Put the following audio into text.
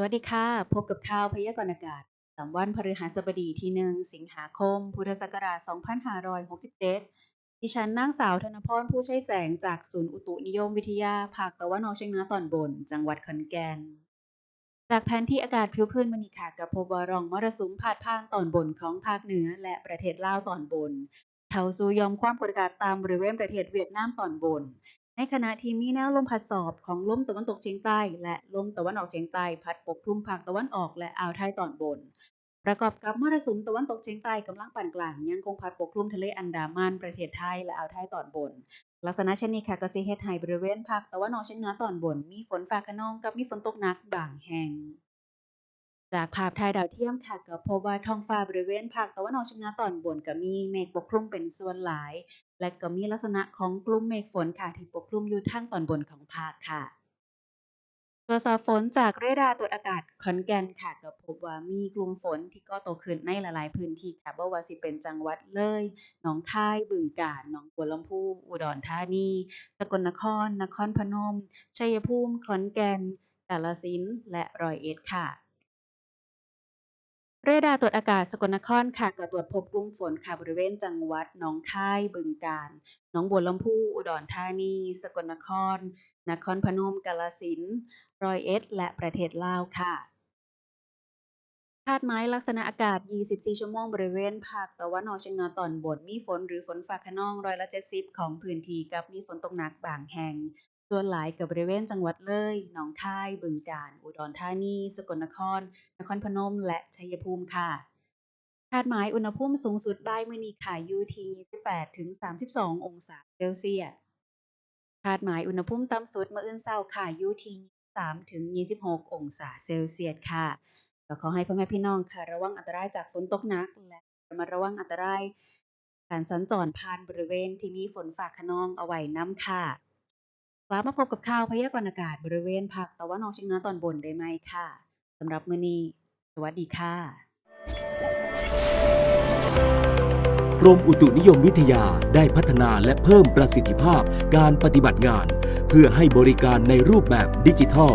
สวัสดีค่ะ พบกับข่าวพยากรณ์อากาศประจำวันพฤหัสบดีที่1สิงหาคม พุทธศักราช 2567 ดิฉันนางสาวธนพรผู้ใช้แสงจากศูนย์อุตุนิยมวิทยา ภาคตะวันออกเฉียงเหนือตอนบน จังหวัดขอนแก่น จากแผนที่อากาศผิวพื้นมื้อนี้ค่ะก็พบว่าร่องมรสุมพาดผ่านตอนบนของภาคเหนือ และประเทศลาวตอนบนเข้าสู่ยอมความกดอากาศต่ำบริเวณประเทศเวียดนามตอนบน ในขณะที่มีแนวลมพัดสอบของลมตะวันตกเฉียงใต้ และลมตะวันออกเฉียงใต้พัดปกคลุมภาคตะวันออกและอ่าวไทยตอนบน ประกอบกับมรสุมตะวันตกเฉียงใต้กำลังปานกลางยังคงพัดปกคลุมทะเลอันดามันประเทศไทยและอ่าวไทยตอนบน ลักษณะเช่นนี้ค่ะก็สิเฮ็ดให้บริเวณภาคตะวันออกเฉียงเหนือตอนบน มีฝนฟ้าคะนองกับมีฝนตกหนักบางแห่ง จากภาพถ่ายดาวเทียมค่ะก็พบว่าท้องฟ้าบริเวณภาคตะวันออกเฉียงเหนือตอนบนก็มีเมฆปกคลุมเป็นส่วนหลาย และก็มีลักษณะของกลุ่มเมฆฝนค่ะที่ปกคลุมอยู่ทางตอนบนของภาคค่ะ ตรวจสอบฝนจากเรดาร์ตรวจอากาศขอนแก่นค่ะก็พบว่ามีกลุ่มฝนที่ก่อตัวขึ้นในหลายๆพื้นที่ค่ะบ่ว่าสิเป็นจังหวัดเลยหนองคาย บึงกาฬหนองบัวลำพู อุดรธานี สกลนคร นครพนม ชัยภูมิ ขอนแก่นกาฬสินธุ์และร้อยเอ็ดค่ะ เรดาร์ตรวจอากาศสกลนครค่ะก็ตรวจพบกลุ่มฝนค่ะบริเวณจังหวัดหนองคายบึงกาฬหนองบัวลำพูอุดรธานี สกลนคร นครพนมกาฬสินธุ์ร้อยเอ็ด และประเทศลาวค่ะ คาดหมายลักษณะอากาศ 24 ชั่วโมงบริเวณภาคตะวันออกเฉียงเหนือตอนบน มีฝนหรือฝนฟ้าคะนองร้อยละ70 ของพื้นที่กับมีฝนตกหนักบางแห่ง ส่วนหลายกับบริเวณจังหวัดเลย หนองคาย บึงกาฬ อุดรธานี สกลนคร นครพนม และชัยภูมิค่ะคาดหมายอุณหภูมิสูงสุดบ่ายมื้อนี้ค่ะอยู่ที่18-32 องศาเซลเซียสคาดหมายอุณหภูมิต่ำสุดมื้ออื่นเช้าค่ะอยู่ที่23-26 องศาเซลเซียสค่ะ ก็ขอให้พ่อแม่พี่น้องค่ะ ระวังอันตรายจากฝนตกหนักและมัดระวังอันตรายการสัญจรผ่านบริเวณที่มีฝนฟ้าคะนองเอาไว้น้ำค่ะกลับมาพบกับข่าวพยากรณ์อากาศบริเวณภาคตะวันออกเฉียงเหนือตอนบนได้ไหมค่ะสำหรับมื้อนี้สวัสดีค่ะ กรมอุตุนิยมวิทยาได้พัฒนาและเพิ่มประสิทธิภาพการปฏิบัติงาน เพื่อให้บริการในรูปแบบดิจิทัล